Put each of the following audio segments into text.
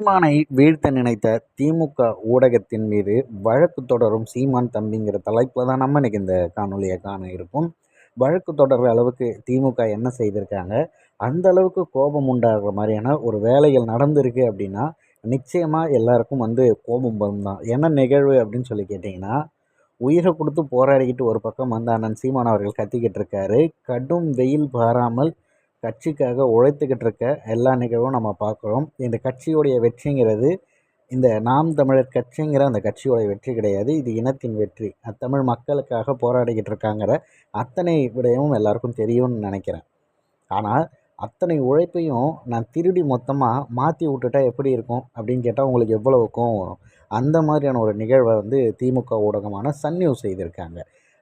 சீமானை வீழ்த்த நினைத்த திமுக ஊடகத்தின் மீது வழக்கு தொடரும் சீமான் தம்பிங்கிற தலைப்பில் தான் நம்ம இன்றைக்கி இந்த காணொலியை காண இருக்கும். வழக்கு தொடர்ற அளவுக்கு திமுக என்ன செய்திருக்காங்க? அந்த அளவுக்கு கோபம் உண்டாகிற மாதிரியான ஒரு வேலைகள் நடந்திருக்கு அப்படின்னா நிச்சயமாக எல்லாருக்கும் வந்து கோபம் வரும் தான். என்ன நிகழ்வு அப்படின்னு சொல்லி கேட்டிங்கன்னா உயிரை கொடுத்து போராடிக்கிட்டு ஒரு பக்கம் வந்து அண்ணன் சீமான் அவர்கள் கத்திக்கிட்டு இருக்காரு. கடும் வெயில் பாராமல் கட்சிக்காக உழைத்துக்கிட்டு இருக்க எல்லா நிகழ்வும் நம்ம பார்க்குறோம். இந்த கட்சியுடைய வெற்றிங்கிறது இந்த நாம் தமிழர் கட்சிங்கிற அந்த கட்சியோடைய வெற்றி கிடையாது. இது இனத்தின் வெற்றி. தமிழ் மக்களுக்காக போராடிக்கிட்டு இருக்காங்கிற அத்தனை விடயமும் எல்லாருக்கும் தெரியும்னு நினைக்கிறேன். ஆனால் அத்தனை உழைப்பையும் நான் திருடி மொத்தமாக மாற்றி விட்டுட்டா எப்படி இருக்கும்? அப்படின்னு கேட்டால் உங்களுக்கு எவ்வளவுக்கும் வரும்? அந்த மாதிரியான ஒரு நிகழ்வை வந்து திமுக ஊடகமான சன் நியூஸ் செய்திருக்காங்க.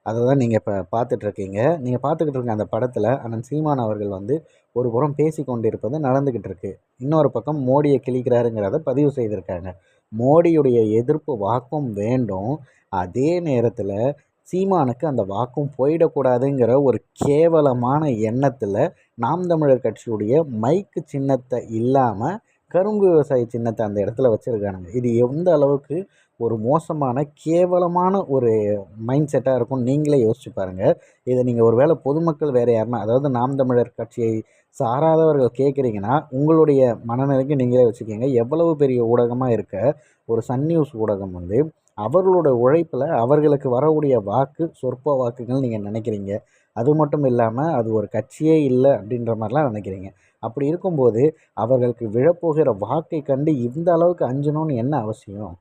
அதை தான் நீங்கள் இப்போ பார்த்துட்ருக்கீங்க நீங்கள் பார்த்துக்கிட்டு இருக்க அந்த படத்தில் அண்ணன் சீமான் அவர்கள் வந்து ஒரு புறம் பேசி கொண்டிருப்பது நடந்துக்கிட்டு இருக்கு இன்னொரு பக்கம் மோடியை கிழிக்கிறாருங்கிறத பதிவு செய்திருக்காங்க. மோடியுடைய எதிர்ப்பு வாக்கும் வேண்டும். அதே நேரத்தில் சீமானுக்கு அந்த வாக்கும் போயிடக்கூடாதுங்கிற ஒரு கேவலமான எண்ணத்தில் நாம் தமிழர் கட்சியுடைய மைக்கு சின்னத்தை இல்லாமல் கரும்பு விவசாய சின்னத்தை அந்த இடத்துல வச்சுருக்கானுங்க. இது எந்த அளவுக்கு ஒரு மோசமான கேவலமான ஒரு மைண்ட் செட்டாக இருக்கும் நீங்களே யோசிச்சு பாருங்கள் இதை நீங்கள் ஒரு வேளை பொதுமக்கள் வேறு யாருன்னா அதாவது நாம் தமிழர் கட்சியை சாராதவர்கள் கேட்குறீங்கன்னா உங்களுடைய மனநிலைக்கு நீங்களே வச்சுக்கோங்க. எவ்வளவு பெரிய ஊடகமாக இருக்க ஒரு சன் நியூஸ் ஊடகம் வந்து அவர்களோட உழைப்பில் அவர்களுக்கு வரக்கூடிய வாக்கு சொற்ப வாக்குகள் நீங்கள் நினைக்கிறீங்க. அது மட்டும் இல்லாமல் அது ஒரு கட்சியே இல்லை அப்படின்ற மாதிரிலாம் நினைக்கிறீங்க. அப்படி இருக்கும்போது அவர்களுக்கு விழப்போகிற வாக்கை கண்டு இந்த அளவுக்கு அஞ்சணும்னு என்ன அவசியம்?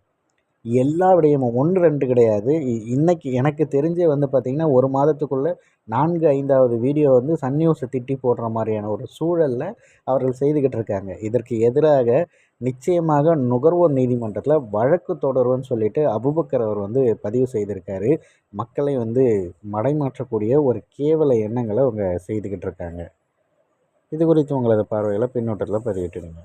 எல்லா விடயமும் ஒன்று ரெண்டு கிடையாது. இன்றைக்கி எனக்கு தெரிஞ்சே வந்து பார்த்திங்கன்னா ஒரு மாதத்துக்குள்ளே நான்கு ஐந்தாவது வீடியோ வந்து சன் நியூஸை திட்டி போடுற மாதிரியான ஒரு சூழலில் அவர்கள் செய்துக்கிட்டு இருக்காங்க. இதற்கு எதிராக நிச்சயமாக நுகர்வோர் நீதிமன்றத்தில் வழக்கு தொடர்வன்னு சொல்லிட்டு அபுபக்கர் அவர் வந்து பதிவு செய்திருக்காரு. மக்களை வந்து மடைமாற்றக்கூடிய ஒரு கேவல எண்ணங்களை அவங்க செய்துக்கிட்டு இருக்காங்க. இது குறித்து உங்களது பார்வையில் பின்னோட்டத்தில் பதிவிட்டுடுங்க